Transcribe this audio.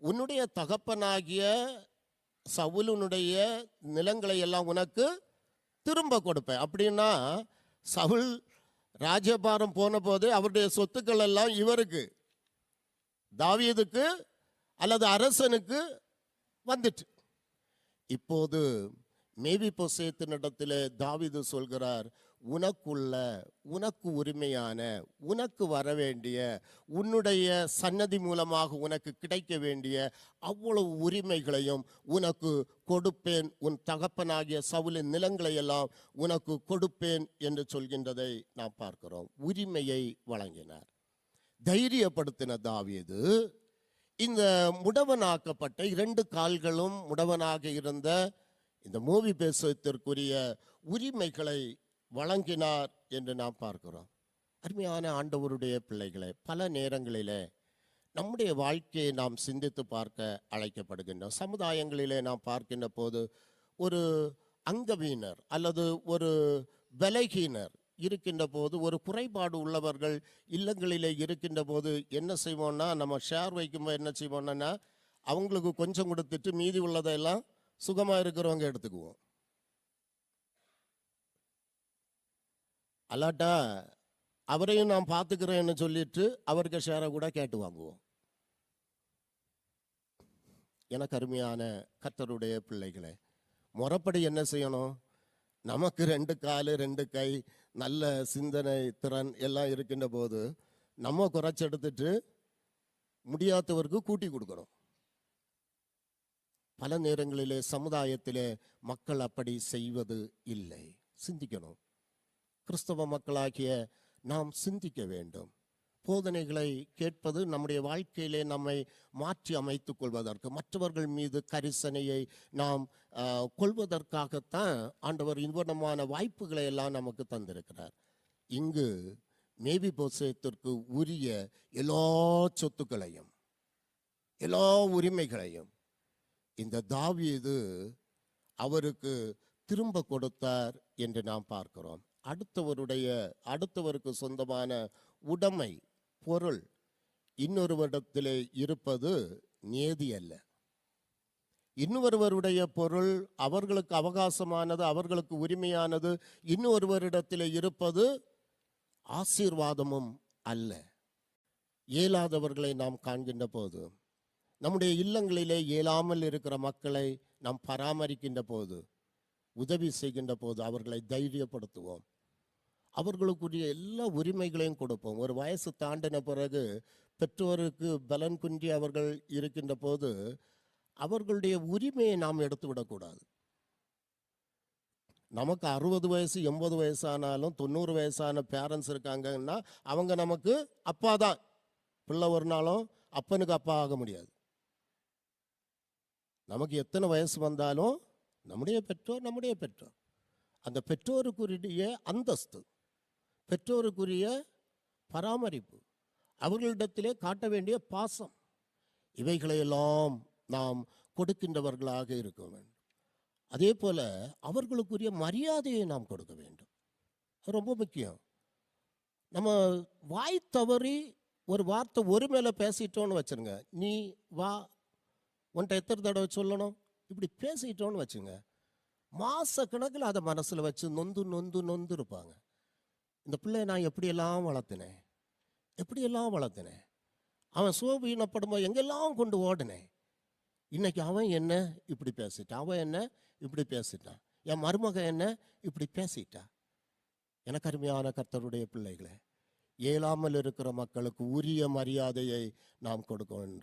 உன்னுடைய தகப்பனாகிய சவுலுனுடைய நிலங்களை எல்லாம் உனக்கு திரும்ப கொடுப்பேன். அப்படின்னா சவுல் ராஜபாரம் போன போது அவருடைய சொத்துக்கள் எல்லாம் இவருக்கு தாவியதுக்கு அல்லது அரசனுக்கு வந்துட்டு. இப்போது மேவி பொசேத்தினிடத்தில் தாவீது சொல்கிறார் உனக்குள்ள உனக்கு உரிமையான உனக்கு வர வேண்டிய உன்னுடைய சன்னதி மூலமாக உனக்கு கிடைக்க வேண்டிய அவ்வளவு உரிமைகளையும் உனக்கு கொடுப்பேன். உன் தகப்பனாகிய சவுலின் நிலங்களையெல்லாம் உனக்கு கொடுப்பேன் என்று சொல்கின்றதை நாம் பார்க்கிறோம். உரிமையை வழங்கினார். தைரியப்படுத்தின தாவியது இந்த முடவனாக்கப்பட்ட இரண்டு கால்களும் முடவனாக இருந்த இந்த மூவி பேசுவதற்குரிய உரிமைகளை வழங்கினார் என்று நாம் பார்க்கிறோம். அருமையான ஆண்டவருடைய பிள்ளைகளை பல நேரங்களிலே நம்முடைய வாழ்க்கையை நாம் சிந்தித்து பார்க்க அழைக்கப்படுகின்றோம். சமுதாயங்களிலே நாம் பார்க்கின்ற போது ஒரு அங்கவீனர் அல்லது ஒரு விலகினர் இருக்கின்ற போது ஒரு குறைபாடு உள்ளவர்கள் இல்லங்களிலே இருக்கின்ற போது என்ன செய்வோம்னா நம்ம ஷேர் வைக்கும்போது என்ன செய்வோம்னா அவங்களுக்கு கொஞ்சம் கொடுத்துட்டு மீதி உள்ளதெல்லாம் சுகமாக இருக்கிறவங்க எடுத்துக்குவோம். அல்லாட்டா அவரையும் நான் பார்த்துக்கிறேன்னு சொல்லிட்டு அவருக்கு ஷேரை கூட கேட்டு வாங்குவோம். எனக்கு அருமையான கத்தருடைய பிள்ளைகளே முறப்படி என்ன செய்யணும்? நமக்கு ரெண்டு கால் ரெண்டு கை நல்ல சிந்தனை திறன் எல்லாம் இருக்கின்ற போது நம்ம குறைச்செடுத்துட்டு முடியாதவருக்கு கூட்டி கொடுக்கணும். பல நேரங்களிலே சமுதாயத்திலே மக்கள் அப்படி செய்வது இல்லை. சிந்திக்கணும். கிறிஸ்தவ மக்களாகிய நாம் சிந்திக்க வேண்டும். போதனைகளை கேட்பது நம்முடைய வாழ்க்கையிலே நம்மை மாற்றி அமைத்துக் கொள்வதற்கு மற்றவர்கள் மீது கரிசனையை நாம் கொள்வதற்காகத்தான் ஆண்டவர் இன்பமான வாய்ப்புகளை எல்லாம் நமக்கு தந்திருக்கிறார். இங்கு மேபி போசேத்திற்கு உரிய எல்லா சொத்துக்களையும் எல்லா உரிமைகளையும் இந்த தாவீது அவருக்கு திரும்ப கொடுத்தார் என்று நாம் பார்க்கிறோம். அடுத்தவருடைய அடுத்தவருக்கு சொந்தமான உடைமை பொருள் இன்னொருவரிடத்திலே இருப்பது நியதி அல்ல. இன்னொருவருடைய பொருள் அவர்களுக்கு அவகாசமானது அவர்களுக்கு உரிமையானது இன்னொருவரிடத்திலே இருப்பது ஆசீர்வாதமும் அல்ல. இயலாதவர்களை நாம் காண்கின்ற போது நம்முடைய இல்லங்களிலே இயலாமல் இருக்கிற மக்களை நாம் பராமரிக்கின்ற போது உதவி செய்கின்ற போது அவர்களை தைரியப்படுத்துவோம். அவர்களுக்குரிய எல்லா உரிமைகளையும் கொடுப்போம். ஒரு வயசு தாண்டின பிறகு பெற்றோருக்கு பலன் குன்றி அவர்கள் இருக்கின்ற போது அவர்களுடைய உரிமையை நாம் எடுத்து விடக்கூடாது நமக்கு அறுபது வயசு எண்பது வயசானாலும் தொண்ணூறு வயசான பேரண்ட்ஸ் இருக்காங்கன்னா அவங்க நமக்கு அப்பா தான். பிள்ளை ஒரு நாளும் அப்பனுக்கு அப்பா ஆக முடியாது. நமக்கு எத்தனை வயசு வந்தாலும் நம்முடைய பெற்றோர் நம்முடைய பெற்றோர். அந்த பெற்றோருக்குரிய அந்தஸ்து பெற்றோருக்குரிய பராமரிப்பு அவர்களிடத்திலே காட்ட வேண்டிய பாசம் இவைகளையெல்லாம் நாம் கொடுக்கின்றவர்களாக இருக்க வேண்டும். அதே போல அவர்களுக்குரிய மரியாதையை நாம் கொடுக்க வேண்டும். ரொம்ப முக்கியம். நம்ம வாய் தவறி ஒரு வார்த்தை ஒரு மேலே பேசிட்டோன்னு வச்சுருங்க நீ வா உன்ட்ட எத்தனை தடவை சொல்லணும்? இப்படி பேசிக்கிட்டோன்னு வச்சுங்க மாத கணக்கில் அதை மனசில் வச்சு நொந்து நொந்து நொந்து இருப்பாங்க. இந்த பிள்ளைய நான் எப்படியெல்லாம் வளர்த்தினேன்? எப்படியெல்லாம் வளர்த்தினேன்? அவன் சோபீனப்படும்போது எங்கெல்லாம் கொண்டு ஓடினேன்? இன்றைக்கி அவன் என்ன இப்படி பேசிட்டான் அவன் என்ன இப்படி பேசிட்டான் என் மருமக என்ன இப்படி பேசிட்டா? எனக்கு அருமையான கர்த்தருடைய பிள்ளைகளை இயலாமல் இருக்கிற மக்களுக்கு உரிய மரியாதையை நாம் கொடுக்கணும்.